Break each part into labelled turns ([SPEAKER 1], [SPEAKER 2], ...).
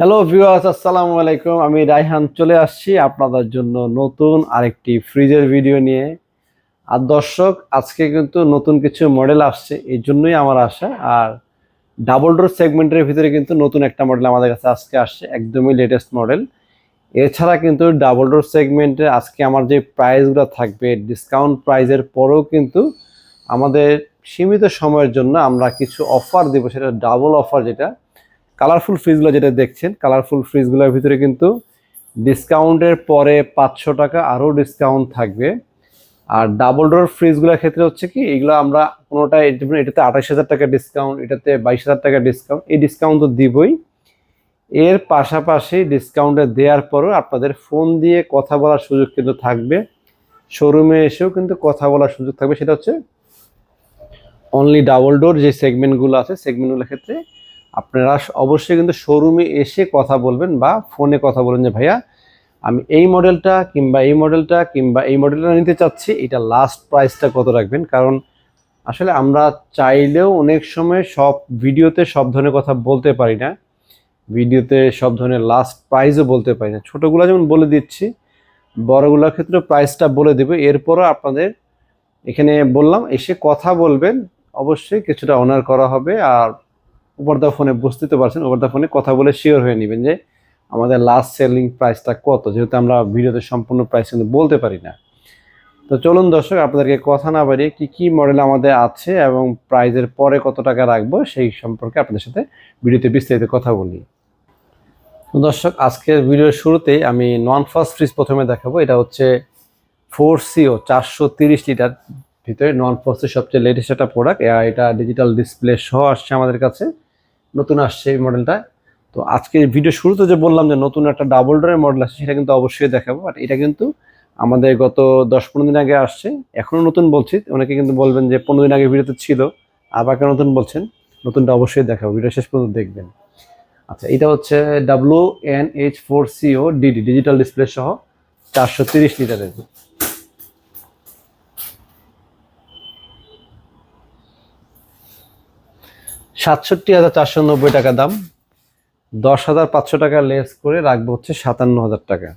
[SPEAKER 1] Hello viewers আসসালামু আলাইকুম। আমি রাইহান চলে আসছি আপনাদের জন্য নতুন আরেকটি ফ্রিজের ভিডিও নিয়ে। আর দর্শক, আজকে কিন্তু নতুন কিছু মডেল আসছে, এই জন্যই আমার আশা। আর ডাবল ডোর সেগমেন্টের ভিতরে কিন্তু নতুন একটা মডেল আমাদের কাছে আজকে আসছে, একদমই লেটেস্ট মডেল এছাড়া কিন্তু ডাবল ডোর সেগমেন্টে আজকে আমার যে প্রাইসগুলো থাকবে ডিসকাউন্ট প্রাইজের পরেও কিন্তু আমাদের সীমিত সময়ের জন্য আমরা কিছু অফার দেবো, সেটা ডাবল অফার যেটা। কালারফুল ফ্রিজগুলো যেটা দেখছেন, কালারফুল ফ্রিজগুলোর ভিতরে কিন্তু ডিসকাউন্টের পরে পাঁচশো টাকা আরও ডিসকাউন্ট থাকবে। আর ডাবল ডোর ফ্রিজগুলোর ক্ষেত্রে হচ্ছে কি, এগুলো আমরা কোনোটা এটাতে আঠাশ হাজার টাকা ডিসকাউন্ট, এটাতে বাইশ হাজার টাকা ডিসকাউন্ট, এই ডিসকাউন্ট তো দিবই। এর পাশাপাশি ডিসকাউন্টে দেওয়ার পরও আপনাদের ফোন দিয়ে কথা বলার সুযোগ কিন্তু থাকবে। শোরুমে এসেও কিন্তু কথা বলার সুযোগ থাকবে, সেটা হচ্ছে অনলি ডাবল ডোর যে সেগমেন্টগুলো আছে সেগমেন্টগুলোর ক্ষেত্রে আপনারা অবশ্যই কিন্তু শোরুমে এসে কথা বলবেন বা ফোনে কথা বলবেন যে, ভাইয়া, আমি এই মডেলটা কিংবা এই মডেলটা কিংবা এই মডেলটা নিতে চাচ্ছি, এটা লাস্ট প্রাইসটা কত রাখবেন? কারণ আসলে আমরা চাইলেও অনেক সময় সব ভিডিওতে সব ধরনের কথা বলতে পারি না। ভিডিওতে সব ধরনের লাস্ট প্রাইসও বলতে পারি না। ছোটোগুলো যেমন বলে দিচ্ছি, বড়গুলোর ক্ষেত্রে প্রাইসটা বলে দেবে। এরপরও আপনাদের এখানে বললাম, এসে কথা বলবেন। অবশ্যই কিছুটা অনার করা হবে। আর ওভার দ্য ফোনে বুঝতে পারছেন ওভার দ্য ফোনে কথা বলে শিওর হয়ে নেবেন যে আমাদের লাস্ট সেলিং প্রাইসটা কত? যেহেতু আমরা ভিডিওতে সম্পূর্ণ প্রাইস কিন্তু বলতে পারি না। তো চলুন দর্শক, আপনাদেরকে কথা না বাড়িয়ে কী কী মডেল আমাদের আছে এবং প্রাইজের পরে কত টাকা রাখব সেই সম্পর্কে আপনাদের সাথে ভিডিওতে বিস্তারিত কথা বলি। তো দর্শক, আজকের ভিডিওর শুরুতেই আমি নন ফার্স্ট ফ্রিজ প্রথমে দেখাবো। এটা হচ্ছে ফোর সিও চারশো তিরিশ লিটার ভিতরে নন ফার্স্টের সবচেয়ে লেটেস্ট একটা প্রোডাক্ট এটা ডিজিটাল ডিসপ্লে সহ আসছে আমাদের কাছে। নতুন আসছে এই মডেলটা। তো আজকে ভিডিও শুরুতে যে বললাম যে নতুন একটা ডাবল ডোরের মডেল আসছে, সেটা কিন্তু অবশ্যই দেখাবো। বাট এটা কিন্তু আমাদের গত দশ পনেরো দিন আগে আসছে, এখনও নতুন বলছি। অনেকে কিন্তু বলবেন যে পনেরো দিন আগে ভিডিওতে ছিল, আবার কেন নতুন বলছেন? নতুনটা অবশ্যই দেখাবো ভিডিও শেষ পর্যন্ত দেখবেন। আচ্ছা এটা হচ্ছে W N H four C O D D digital display সহ চারশো তিরিশ লিটারের সাতষট্টি হাজার চারশো নব্বই টাকা দাম। দশ হাজার পাঁচশো টাকা লেস করে রাখব হচ্ছে সাতান্ন হাজার টাকা।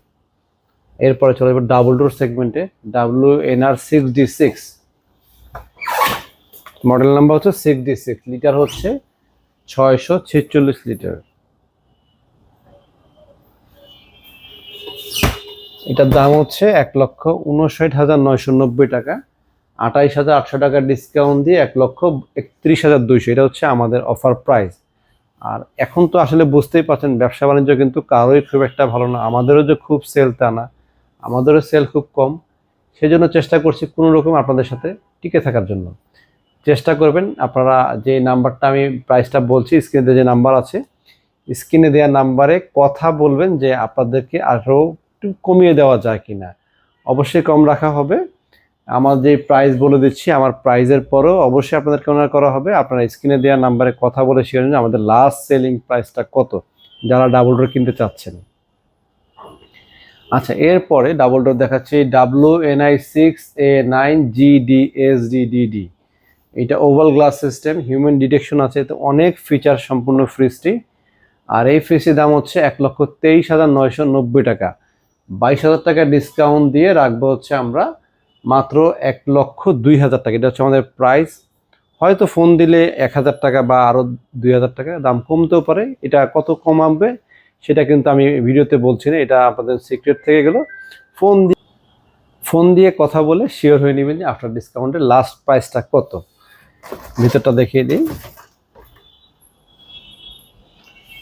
[SPEAKER 1] এরপরে চলে যাব ডাবল ডোর সেগমেন্টে W N R six D six model number হচ্ছে সিক্স ডি সিক্স লিটার হচ্ছে ছয়শো ছেচল্লিশ লিটার এটার দাম হচ্ছে এক লক্ষ উনষাট হাজার নয়শো নব্বই টাকা। আঠাইশ হাজার আটশো টাকা ডিসকাউন্ট দিয়ে এক লক্ষ একত্রিশ হাজার দুইশো। এটা হচ্ছে আমাদের অফার প্রাইস আর এখন তো আসলে বুঝতেই পারছেন, ব্যবসা বাণিজ্য কিন্তু কারোই খুব একটা ভালো না। আমাদেরও যে খুব সেল তা না। আমাদেরও সেল খুব কম। সেজন্য চেষ্টা করছি কোনো রকম আপনাদের সাথে টিকে থাকার জন্য। চেষ্টা করবেন আপনারা যে নাম্বারটা আমি প্রাইসটা বলছি স্ক্রিনে যে নাম্বার আছে স্ক্রিনে দেওয়া নাম্বারে কথা বলবেন যে আপনাদেরকে আরও একটু কমিয়ে দেওয়া যায় কি না অবশ্যই কম রাখা হবে। আমার যে প্রাইস বলে দিচ্ছি, আমার প্রাইজের পরেও অবশ্যই আপনাদেরকে অনার করা হবে। আপনারা স্ক্রিনে দেওয়া নাম্বারে কথা বলে শিওর যে আমাদের লাস্ট সেলিং প্রাইসটা কত, যারা ডাবল ডোর কিনতে চাচ্ছেন। আচ্ছা এরপরে ডাবল ডোর দেখাচ্ছি W N I six A nine G D S D D D এটা oval glass system human detection আছে তো অনেক ফিচার সম্পূর্ণ ফ্রিজটি আর এই ফ্রিজটির দাম হচ্ছে এক লক্ষ তেইশ হাজার নয়শো নব্বই টাকা। বাইশ হাজার টাকা ডিসকাউন্ট দিয়ে রাখব হচ্ছে আমরা মাত্র এক লক্ষ দুই হাজার টাকা। এটা হচ্ছে আমাদের প্রাইস হয়তো ফোন দিলে এক হাজার টাকা বা আরও দুই হাজার টাকা, দাম কমতেও পারে। এটা কত কমাবে সেটা কিন্তু আমি ভিডিওতে বলছি না, এটা আপনাদের সিক্রেট থেকে গেল। ফোন দিয়ে ফোন দিয়ে কথা বলে শিওর হয়ে নেবেন যে আফটার ডিসকাউন্টের লাস্ট প্রাইসটা কত। ভিতরটা দেখিয়ে দিই।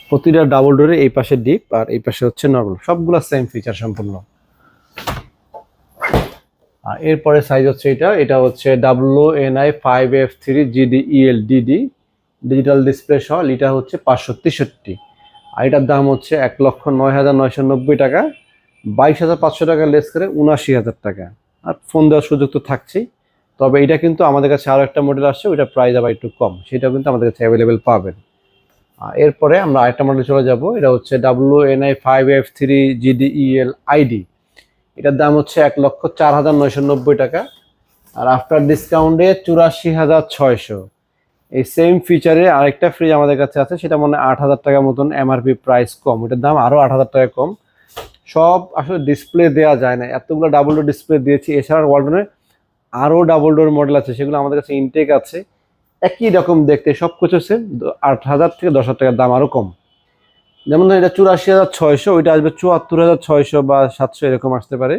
[SPEAKER 1] প্রতিটা ডাবল ডোরে এই পাশে ডিপ আর এই পাশে হচ্ছে নর্মাল সবগুলো সেম ফিচার সম্পূর্ণ। এরপরে সাইজ হচ্ছে এটা। এটা হচ্ছে W N I five F three G D E L D D digital display সহ লিটার হচ্ছে পাঁচশো তেষট্টি। আর এটার দাম হচ্ছে এক লক্ষ নয় হাজার নয়শো নব্বই টাকা, বাইশ হাজার পাঁচশো টাকা লেস করে উনাশি হাজার টাকা। আর ফোন দেওয়ার সুযোগ তো থাকছেই। তবে এটা কিন্তু আমাদের কাছে আরও একটা মডেল আসছে ওইটা প্রাইস আবার একটু কম। সেটাও কিন্তু আমাদের কাছে অ্যাভেলেবেল পাবেন। আর এরপরে আমরা আরেকটা মডেল চলে যাব। এটা হচ্ছে W N I five F three G D E L I D এটার দাম হচ্ছে এক লক্ষ চার হাজার নয়শো নব্বই টাকা। আর আফটার ডিসকাউন্টে চুরাশি হাজার ছয়শো। এই সেম ফিচারে আরেকটা ফ্রিজ আমাদের কাছে আছে, সেটা মনে আট হাজার টাকার মতন এমআরপি প্রাইস কম। এটার দাম আরও আট হাজার টাকা কম। সব আসলে ডিসপ্লে দেওয়া যায় না। এতগুলো ডাবল ডোর ডিসপ্লে দিয়েছি। এছাড়া ওয়ালটনের আরও ডাবল ডোর মডেল আছে, সেগুলো আমাদের কাছে ইনটেক আছে। একই রকম দেখতে সব কিছু সেম আট হাজার থেকে দশ হাজার টাকার দাম আরও কম। যেমন ধরুন এটা চুরাশি হাজার ছয়শো, ওইটা আসবে চুয়াত্তর হাজার ছয়শো বা সাতশো এরকম আসতে পারে।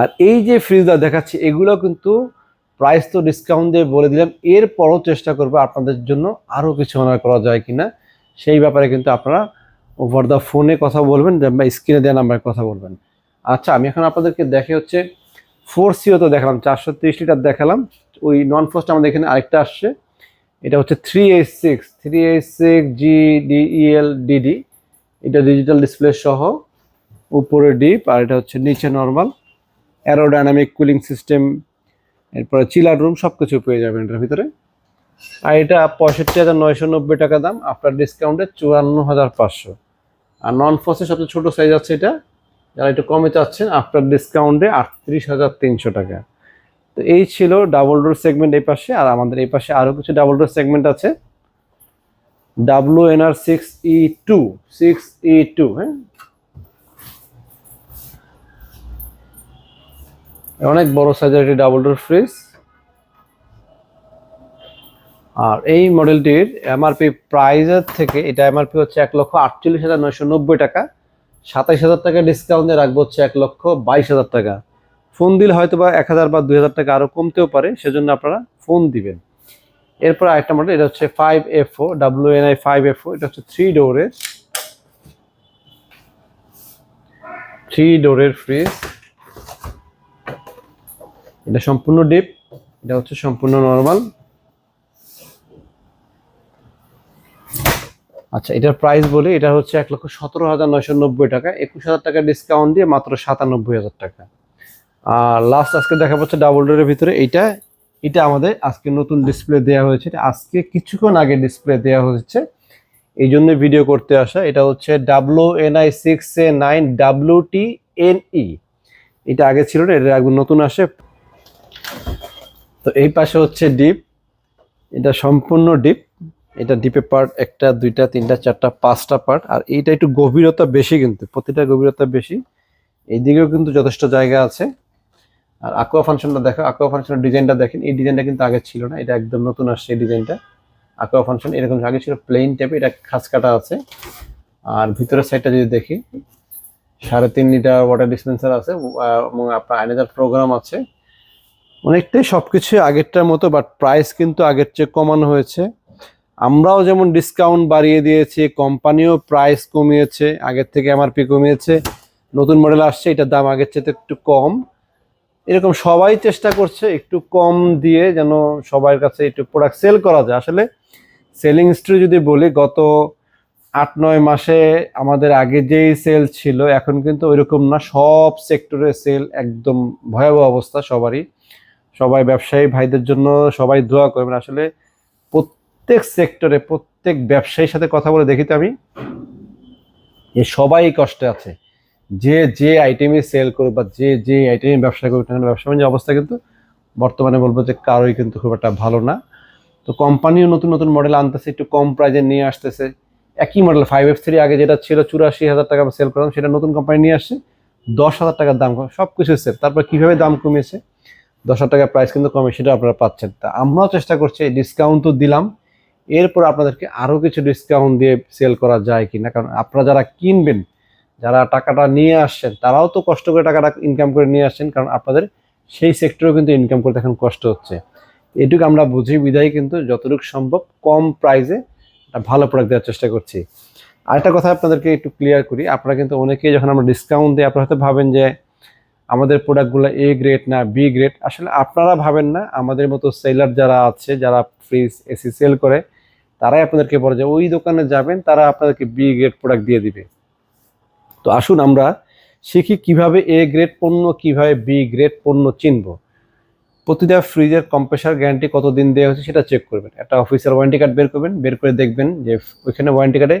[SPEAKER 1] আর এই যে ফ্রিজটা দেখাচ্ছি, এগুলো কিন্তু প্রাইস তো ডিসকাউন্ট দিয়ে বলে দিলাম। এরপরও চেষ্টা করব আপনাদের জন্য আরও কিছু অনার করা যায় কিনা। সেই ব্যাপারে কিন্তু আপনারা ওভার দ্য ফোনে কথা বলবেন বা স্ক্রিনে দেওয়া নাম্বারে কথা বলবেন। আচ্ছা আমি এখন আপনাদেরকে দেখে হচ্ছে ফোর সিও তো দেখালাম, চারশো তিরিশ লিটার দেখালাম। ওই নন ফোর্সটা আমাদের এখানে আরেকটা আসছে। এটা হচ্ছে three eight six three eight six G D E L D D এটা ডিজিটাল ডিসপ্লে সহ, উপরে ডিপ আর এটা হচ্ছে নিচে নর্মাল অ্যারোডাইনামিক কুলিং সিস্টেম এরপরে চিলার রুম সব কিছু পেয়ে যাবেন এটার ভিতরে। আর এটা পঁয়ষট্টি হাজার নয়শো নব্বই টাকা দাম আফটার ডিসকাউন্টে চুয়ান্ন হাজার পাঁচশো। আর নন ফসের সবচেয়ে ছোটো সাইজ আছে এটা, যারা একটু কমে চাচ্ছেন আফটার ডিসকাউন্টে আটত্রিশ হাজার তিনশো টাকা। তো এই ছিল ডাবল ডোর সেগমেন্ট এই পাশে, আর আমাদের এই পাশে আরও কিছু ডাবল ডোর সেগমেন্ট আছে। W N R six E two six E two হ্যাঁ? অনেক বড় সাইজের একটি ডাবল ডোর ফ্রিজ আর এই মডেলটির এমআরপি প্রাইজের থেকে, এটা এমআরপি হচ্ছে এক লক্ষ আটচল্লিশ হাজার নয়শো নব্বই টাকা। সাতাইশ হাজার টাকা ডিসকাউন্ট রাখব হচ্ছে এক লক্ষ বাইশ হাজার টাকা। ফোন দিলে হয়তো বা এক হাজার বা দুই হাজার টাকা আরও কমতেও পারে, সেজন্য আপনারা ফোন দিবেন। এরপর আরেকটা মডেল এটা হচ্ছে five F O W N I five F O এটা হচ্ছে থ্রি ডোরের থ্রি ডোরের ফ্রিজ এটা সম্পূর্ণ ডিপ এটা হচ্ছে সম্পূর্ণ নর্মাল আচ্ছা এটার প্রাইস বলে, এটা হচ্ছে এক লক্ষ সতেরো হাজার নয়শো নব্বই টাকা, একুশ হাজার টাকা ডিসকাউন্ট দিয়ে মাত্র সাতানব্বই হাজার টাকা। আর লাস্ট আজকে দেখা যাচ্ছে ডাবল ডোরের ভিতরে। এইটা, এটা আমাদের আজকে নতুন ডিসপ্লে দেওয়া হয়েছে। আজকে কিছুক্ষণ আগে ডিসপ্লে দেওয়া হয়েছে। এই জন্য ভিডিও করতে আসা। এটা হচ্ছে W N I six A nine W T N E এটা আগে ছিল না, এটা একদম নতুন আসে। তো এই পাশে হচ্ছে ডিপ এটা সম্পূর্ণ ডিপ এটা ডিপে পার্ট একটা, দুইটা, তিনটা, চারটা, পাঁচটা পার্ট আর এইটা একটু গভীরতা বেশি কিন্তু, প্রতিটা গভীরতা বেশি। এইদিকেও কিন্তু যথেষ্ট জায়গা আছে। আর আকুয়া ফাংশনটা দেখো আকুয়া ফাংশনের ডিজাইনটা দেখেন, এই ডিজাইনটা কিন্তু আগে ছিল না, এটা একদম নতুন আসছে এই ডিজাইনটা আকুয়া ফাংশন এরকম আগে ছিল প্লেন টাইপে এটা খাস কাটা আছে। আর ভিতরের সাইডটা যদি দেখি, সাড়ে তিন লিটার ওয়াটার ডিসপেন্সার আছে এবং আপনার আইনাজার প্রোগ্রাম আছে। অনেকটাই সব কিছু আগেরটার মতো বাট প্রাইস কিন্তু আগের চেয়ে কমানো হয়েছে। আমরাও যেমন ডিসকাউন্ট বাড়িয়ে দিয়েছি কোম্পানিও প্রাইস কমিয়েছে, আগের থেকে এমআরপি কমিয়েছে, নতুন মডেল আসছে, এটার দাম আগের চেয়ে একটু কম। এরকম সবাই চেষ্টা করছে একটু কম দিয়ে যেন সবার কাছে একটু প্রোডাক্ট সেল করা যায়। আসলে সেলিং হিস্ট্রি যদি বলি, গত আট নয় মাসে আমাদের আগে যেই সেল ছিল, এখন কিন্তু ওইরকম না। সব সেক্টরে সেল একদম ভয়াবহ অবস্থা সবারই। সবাই ব্যবসায়ী ভাইদের জন্য সবাই দোয়া করবেন। আসলে প্রত্যেক সেক্টরে প্রত্যেক ব্যবসায়ীর সাথে কথা বলে দেখি তো আমি সবাই কষ্টে আছে। যে যে আইটেমই সেল করুক বা যে যে আইটেমে ব্যবসা করুক না ব্যবসা বাণিজ্য অবস্থা কিন্তু বর্তমানে বলব যে কারোই কিন্তু খুব একটা ভালো না। তো কোম্পানিও নতুন নতুন মডেল আনতেছে, একটু কম প্রাইজে নিয়ে আসতেছে। একই মডেল ফাইভ এফ থ্রি আগে যেটা ছিল চুরাশি হাজার টাকা সেল করলাম সেটা নতুন কোম্পানি নিয়ে আসছে। দশ হাজার টাকার দাম কম সব কিছু সেল তারপর কীভাবে দাম কমিয়েছে? দশ হাজার টাকার প্রাইস কিন্তু কমে, সেটা আপনারা পাচ্ছেন। তা আমরাও চেষ্টা করছি ডিসকাউন্ট তো দিলাম। এরপর আপনাদেরকে আরও কিছু ডিসকাউন্ট দিয়ে সেল করা যায় কি না কারণ আপনারা যারা কিনবেন যারা টাকাটা নিয়ে আসছেন, তারাও তো কষ্ট করে টাকাটা ইনকাম করে নিয়ে আসছেন, কারণ আপনাদের সেই সেক্টরেও কিন্তু ইনকাম করতে এখন কষ্ট হচ্ছে। এটুকু আমরা বুঝি বিধায় কিন্তু যতটুকু সম্ভব কম প্রাইসে ভালো প্রোডাক্ট দেওয়ার চেষ্টা করছি। আরেকটা কথা আপনাদেরকে একটু ক্লিয়ার করি, আপনারা কিন্তু অনেকেই যখন আমরা ডিসকাউন্ট দিই, আপনারা হয়তো ভাবেন যে আমাদের প্রোডাক্টগুলো এ গ্রেড না বি গ্রেড আসলে আপনারা ভাবেন না, আমাদের মতো সেলার যারা আছে, যারা ফ্রিজ এসি সেল করে, তারাই আপনাদেরকে বলে যে ওই দোকানে যাবেন, তারা আপনাদেরকে বি গ্রেড প্রোডাক্ট দিয়ে দিবে। তো আসুন আমরা শিখি কীভাবে এ গ্রেড পণ্য, কীভাবে বি গ্রেড পণ্য চিনব। প্রতিটা ফ্রিজের কম্প্রেসার গ্যারান্টি কতদিন দেওয়া হয়েছে সেটা চেক করবেন। একটা অফিসের ওয়ারেন্টি কার্ড বের করবেন, বের করে দেখবেন যে ওইখানে ওয়ারেন্টি কার্ডে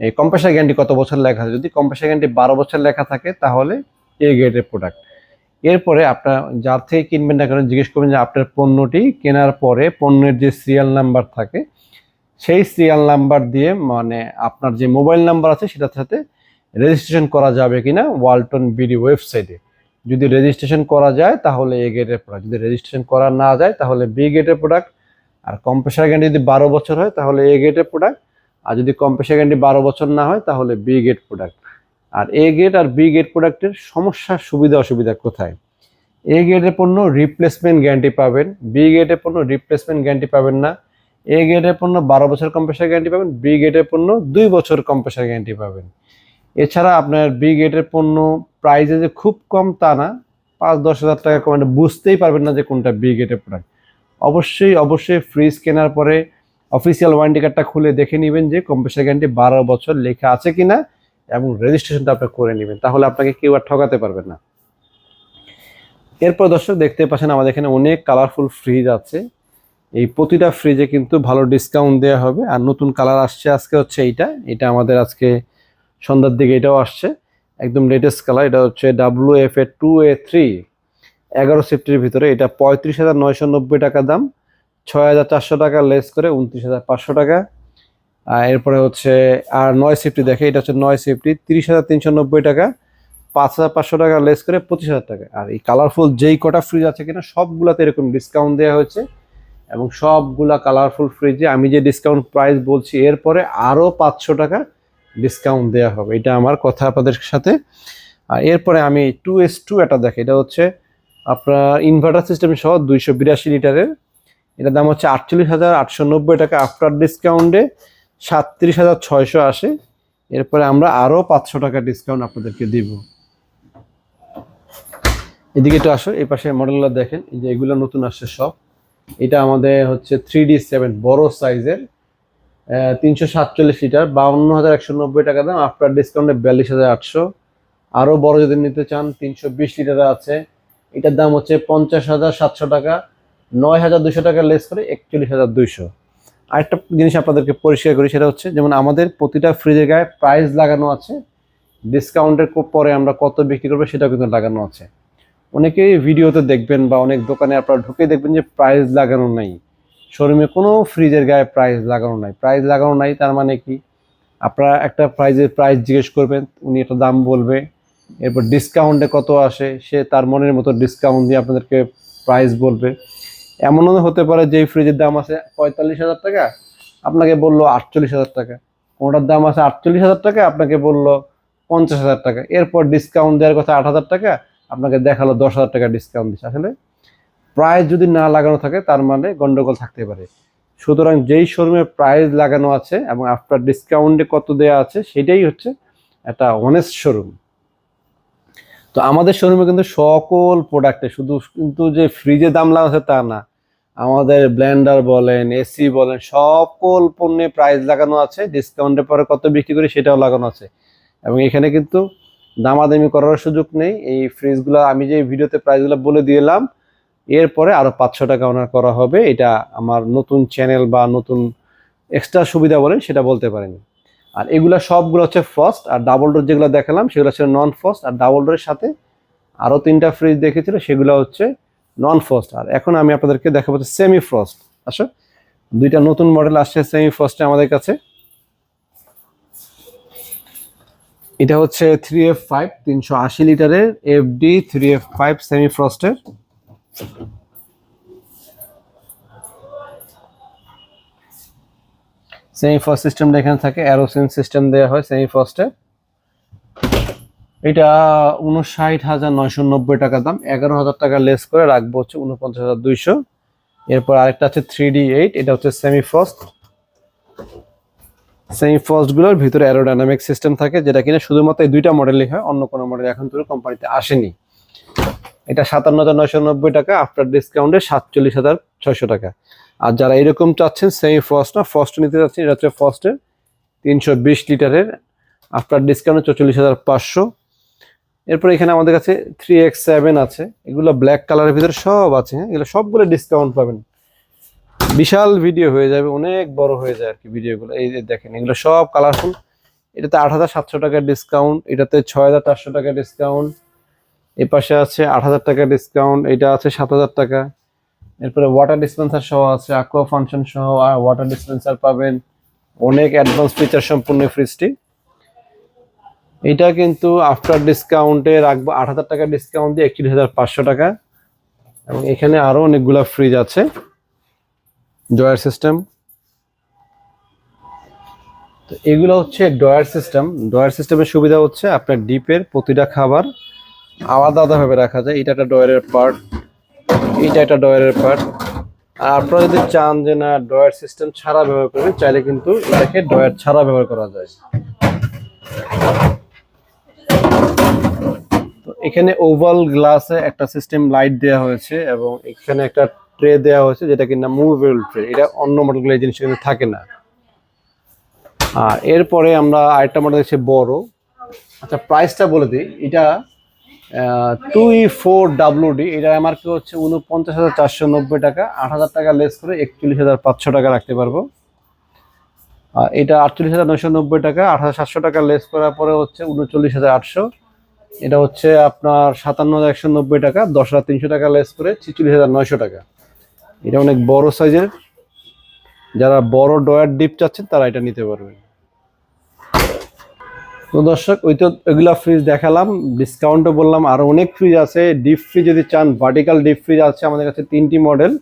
[SPEAKER 1] এই কম্প্রেসার গ্যারান্টি কত বছর লেখা আছে। যদি কম্প্রেসার গ্যারান্টি বারো বছর লেখা থাকে, তাহলে এ গ্রেডের প্রোডাক্ট এরপরে আপনার যার থেকে কিনবেন না কেন জিজ্ঞেস করবেন যে আপনার পণ্যটি কেনার পরে পণ্যের যে সিরিয়াল নাম্বার থাকে, সেই সিরিয়াল নাম্বার দিয়ে মানে আপনার যে মোবাইল নাম্বার আছে, সেটার সাথে রেজিস্ট্রেশন করা যাবে কিনা ওয়ালটন বিডি ওয়েবসাইটে। যদি রেজিস্ট্রেশন করা যায়, তাহলে এ গেটের প্রোডাক্ট যদি রেজিস্ট্রেশন করা না যায়, তাহলে বি গেটের প্রোডাক্ট আর কম্প্রেসার গ্যারান্টি যদি বারো বছর হয়, তাহলে এ গেটের প্রোডাক্ট আর যদি কম্প্রেসার গ্যারান্টি বারো বছর না হয়, তাহলে বি গেট প্রোডাক্ট আর এ গেট আর বি গেট প্রোডাক্টের সমস্যা সুবিধা অসুবিধা কোথায়? এ গেটের পণ্য রিপ্লেসমেন্ট গ্যারান্টি পাবেন। বি গেটের পণ্য রিপ্লেসমেন্ট গ্যারান্টি পাবেন না। এ গেটের পণ্য বারো বছর কম্প্রেসার গ্যারান্টি পাবেন। বি গেটের পণ্য দুই বছর কম্প্রেসার গ্যারান্টি পাবেন। এছাড়া আপনার বি গেটের পণ্য প্রাইসে যে খুব কম তা না, পাঁচ দশ হাজার টাকা কম বুঝতেই পারবেন না যে কোনটা বি গেটের প্রোডাক্ট অবশ্যই অবশ্যই ফ্রিজ কেনার পরে অফিসিয়াল ওয়ারেন্টি কার্ডটা খুলে দেখে নেবেন যে কম্প্রেসার গ্যারান্টি বারো বছর লেখা আছে কিনা এবং রেজিস্ট্রেশনটা আপনি করে নেবেন, তাহলে আপনাকে কেউ আর ঠকাতে পারবেন না। এরপর দর্শক, দেখতে পাচ্ছেন আমাদের এখানে অনেক কালারফুল ফ্রিজ আছে। এই প্রতিটা ফ্রিজে কিন্তু ভালো ডিসকাউন্ট দেওয়া হবে। আর নতুন কালার আসছে আজকে হচ্ছে এইটা। এটা আমাদের আজকে সন্ধ্যার দিকে এটাও আসছে। একদম লেটেস্ট কালার এটা হচ্ছে W F A two A three এগারো সেফটির ভিতরে, এটা পঁয়ত্রিশ হাজার নয়শো নব্বই টাকা দাম, ছয় হাজার চারশো টাকা লেস করে উনত্রিশ হাজার পাঁচশো টাকা। আর এরপরে হচ্ছে, আর নয় সেফটি দেখে, এটা হচ্ছে নয় সেফটি তিরিশ হাজার তিনশো নব্বই টাকা, পাঁচ হাজার পাঁচশো টাকা লেস করে পঁচিশ হাজার টাকা। আর এই কালারফুল যেই কটা ফ্রিজ আছে কিনা, সবগুলাতে এরকম ডিসকাউন্ট দেওয়া হয়েছে। এবং সবগুলা কালারফুল ফ্রিজে আমি যে ডিসকাউন্ট প্রাইস বলছি, এরপরে আরও পাঁচশো টাকা ডিসকাউন্ট দেওয়া হবে। এটা আমার কথা আপনাদের সাথে। আর এরপরে আমি টু এস টু এটা দেখে, এটা হচ্ছে আপনার ইনভার্টার সিস্টেম সহ দুইশো বিরাশি লিটারের। এটার দাম হচ্ছে আটচল্লিশ হাজার আটশো নব্বই টাকা আফটার ডিসকাউন্টে সাতত্রিশ হাজার ছয়শো আসে। এরপরে আমরা আরও পাঁচশো টাকা ডিসকাউন্ট আপনাদেরকে দিব। এদিকে একটু আসো, এই পাশে মডেলগুলো দেখেন, এই যে এগুলো নতুন আসছে সব। এটা আমাদের হচ্ছে থ্রি ডি সেভেন বড় সাইজের তিনশো সাতচল্লিশ লিটার, বাউন্ন হাজার একশো নব্বই টাকা দাম আফটার ডিসকাউন্টে বিয়াল্লিশ হাজার আটশো। আরও বড় যদি নিতে চান, তিনশো বিশ লিটার আছে। এটার দাম হচ্ছে পঞ্চাশ হাজার সাতশো টাকা, নয় হাজার দুশো টাকা লেস করে একচল্লিশ হাজার দুইশো। আরেকটা জিনিস আপনাদেরকে পরিষ্কার করি, সেটা হচ্ছে, যেমন আমাদের প্রতিটা ফ্রিজের গায়ে প্রাইস লাগানো আছে ডিসকাউন্টের পরে আমরা কত বিক্রি করব সেটাও কিন্তু লাগানো আছে। অনেকেই ভিডিওতে দেখবেন বা অনেক দোকানে আপনারা ঢুকে দেখবেন যে প্রাইস লাগানো নাই। শোরুমে কোনো ফ্রিজের গায়ে প্রাইস লাগানো নাই। প্রাইস লাগানো নাই, তার মানে কি? আপনারা একটা প্রাইজের প্রাইস জিজ্ঞেস করবেন, উনি একটা দাম বলবে, এরপর ডিসকাউন্টে কত আসে, সে তার মনের মতো ডিসকাউন্ট দিয়ে আপনাদেরকে প্রাইস বলবে। এমনও হতে পারে যে ফ্রিজের দাম আছে পঁয়তাল্লিশ হাজার টাকা, আপনাকে বলল আটচল্লিশ হাজার টাকা। কোনটার দাম আছে আটচল্লিশ হাজার টাকা, আপনাকে বলল পঞ্চাশ হাজার টাকা। এরপর ডিসকাউন্ট দেওয়ার কথা আট হাজার টাকা, আপনাকে দেখাল দশ হাজার টাকা ডিসকাউন্ট দিচ্ছে। আসলে প্রাইস যদি না লাগানো থাকে, তার মানে গন্ডগোল থাকতে পারে। সুতরাং যেই শোরুমে প্রাইস লাগানো আছে এবং আফটার ডিসকাউন্টে কত দেওয়া আছে, সেটাই হচ্ছে একটা অনেস্ট শোরুম তো আমাদের শোরুমে কিন্তু সকল প্রোডাক্টে শুধু কিন্তু যে ফ্রিজে দাম লাগানো আছে তা না। আমাদের ব্লেন্ডার বলেন এসি বলেন, সকল পণ্যে প্রাইস লাগানো আছে ডিসকাউন্টের পরে কত বিক্রি করি সেটাও লাগানো আছে। এবং এখানে কিন্তু দামাদামি করার সুযোগ নেই। এই ফ্রিজগুলো আমি যে ভিডিওতে প্রাইসগুলো বলে দিলাম এরপরে আরও পাঁচশো টাকা ওনার করা হবে। এটা আমার নতুন চ্যানেল বা নতুন এক্সট্রা সুবিধা বলেন সেটা বলতে পারেন। আর এগুলো সবগুলো হচ্ছে ফার্স্ট আর ডাবল ডোর যেগুলো দেখালাম সেগুলো ছিল নন ফার্স্ট আর ডাবল ডোরের সাথে আরও তিনটা ফ্রিজ দেখেছিল, সেগুলো হচ্ছে নন ফ্রস্ট আর এখন আমি আপনাদেরকে দেখাবো সেমি ফ্রস্ট আসো, দুইটা নতুন মডেল আসছে সেমি ফ্রস্টে আমাদের কাছে। এটা হচ্ছে থ্রি এফ ফাইভ তিনশো আশি লিটারের F D three F five semi ফ্রস্টের semi frost সিস্টেমটা এখানে থাকে অ্যারোসিন সিস্টেম দেওয়া হয় সেমি ফ্রস্টে এটা উনষাট হাজার নয়শো নব্বই টাকা দাম, এগারো হাজার টাকা লেস করে রাখব হচ্ছে উনপঞ্চাশ হাজার দুইশো। এরপর আরেকটা আছে থ্রি ডি এইট এটা হচ্ছে সেমি ফ্রস্ট ভিতরে অ্যারোডাইনামিক সিস্টেম থাকে, যেটা কিনা শুধুমাত্র এই দুইটা মডেলই হয়, অন্য কোনো মডেল এখন তো কোম্পানিতে আসেনি। এটা সাতান্ন হাজার নয়শো নব্বই টাকা আফটার ডিসকাউন্টে সাতচল্লিশ হাজার ছয়শো টাকা। আর যারা এরকম চাচ্ছেন সেমি ফ্রস্ট না ফ্রস্ট নিতে চাচ্ছেন, এটা হচ্ছে ফ্রস্টের তিনশো বিশ লিটারের আফটার ডিসকাউন্টে চল্লিশ হাজার পাঁচশো। এরপর এখানে আমাদের কাছে থ্রি এক্স সেভেন আছে, এগুলো ব্ল্যাক কালারের ভিতরে সব আছে হ্যাঁ? এগুলো সবগুলো ডিসকাউন্ট পাবেন। বিশাল ভিডিও হয়ে যাবে, অনেক বড় হয়ে যায় আর কি ভিডিওগুলো এই যে দেখেন, এগুলো সব কালারফুল এটাতে আট হাজার সাতশো টাকার ডিসকাউন্ট এটাতে ছয় হাজার চারশো টাকার ডিসকাউন্ট এই পাশে আছে আট হাজার টাকা ডিসকাউন্ট এটা আছে সাত হাজার টাকা। এরপরে ওয়াটার ডিসপেন্সার সহ আছে আকুয়া ফাংশন সহ, আর ওয়াটার ডিসপেন্সার পাবেন অনেক অ্যাডভান্স ফিচার সম্পূর্ণ ফ্রিজটি এটা কিন্তু আফটার ডিসকাউন্টে রাখব, আট হাজার টাকা ডিসকাউন্ট দিয়ে একত্রিশ হাজার পাঁচশো টাকা। এবং এখানে আরও অনেকগুলা ফ্রিজ আছে ডয়ার সিস্টেম তো এগুলো হচ্ছে ডয়ার সিস্টেম ডয়ার সিস্টেমের সুবিধা হচ্ছে আপনার ডিপের প্রতিটা খাবার আলাদা আলাদাভাবে রাখা যায়। এটা একটা ডয়ারের পার্ট, এটা একটা ডয়ারের পার্ট। আর আপনারা যদি চান যে না, ডয়ার সিস্টেম ছাড়া ব্যবহার করবেন, চাইলে কিন্তু এটাকে ডয়ার ছাড়া ব্যবহার করা যায়। তো এখানে ওভাল গ্লাসে একটা সিস্টেম লাইট দেওয়া হয়েছে এবং এখানে একটা ট্রে দেওয়া হয়েছে যেটা কিনা মুভেবল ট্রে এটা অন্য মডেলগুলো এই জিনিস কিন্তু থাকে না। আর এরপরে আমরা আরেকটা মডেল হচ্ছে বড়। আচ্ছা প্রাইসটা বলে দিই। এটা two E four W D এটা আমার কি হচ্ছে উনপঞ্চাশ হাজার চারশো নব্বই টাকা। আট হাজার টাকা লেস করে একচল্লিশ হাজার পাঁচশো টাকা রাখতে পারব। এটা আটচল্লিশ হাজার নয়শো নব্বই টাকা, আট হাজার সাতশো টাকা লেস করার পরে হচ্ছে উনচল্লিশ হাজার আটশো। এটা হচ্ছে আপনার সাতান্ন হাজার একশো নব্বই টাকা, দশ হাজার তিনশো টাকা লেস করে ছিচল্লিশ হাজার নয়শো টাকা। এটা অনেক বড় সাইজের যারা বড় ডয়ার ডিপ চাচ্ছেন, তারা এটা নিতে পারবেন। তো দর্শক, ওই তো এগুলা ফ্রিজ দেখালাম ডিসকাউন্টও বললাম, আর অনেক ফ্রিজ আছে। ডিপ ফ্রিজ যদি চান ভার্টিক্যাল ডিপ ফ্রিজ আছে আমাদের কাছে তিনটি মডেল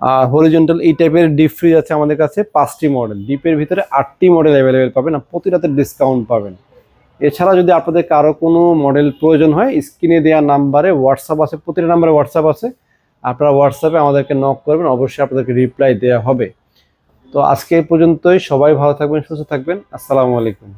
[SPEAKER 1] আর হরিজন্টাল এই টাইপের ডিপ ফ্রিজ আছে আমাদের কাছে পাঁচটি মডেল ডিপের ভিতরে আটটি মডেল অ্যাভেলেবেল পাবেন আর প্রতিটাতে ডিসকাউন্ট পাবেন। এছাড়া যদি আপনাদের কারও কোনো মডেল প্রয়োজন হয় স্ক্রিনে দেওয়া নাম্বারে হোয়াটসঅ্যাপ আছে, প্রতিটা নাম্বারে হোয়াটসঅ্যাপ আছে। আপনারা হোয়াটসঅ্যাপে আমাদেরকে নক করবেন, অবশ্যই আপনাদেরকে রিপ্লাই দেওয়া হবে। তো আজকে পর্যন্তই, সবাই ভালো থাকবেন, সুস্থ থাকবেন। আসসালামু আলাইকুম।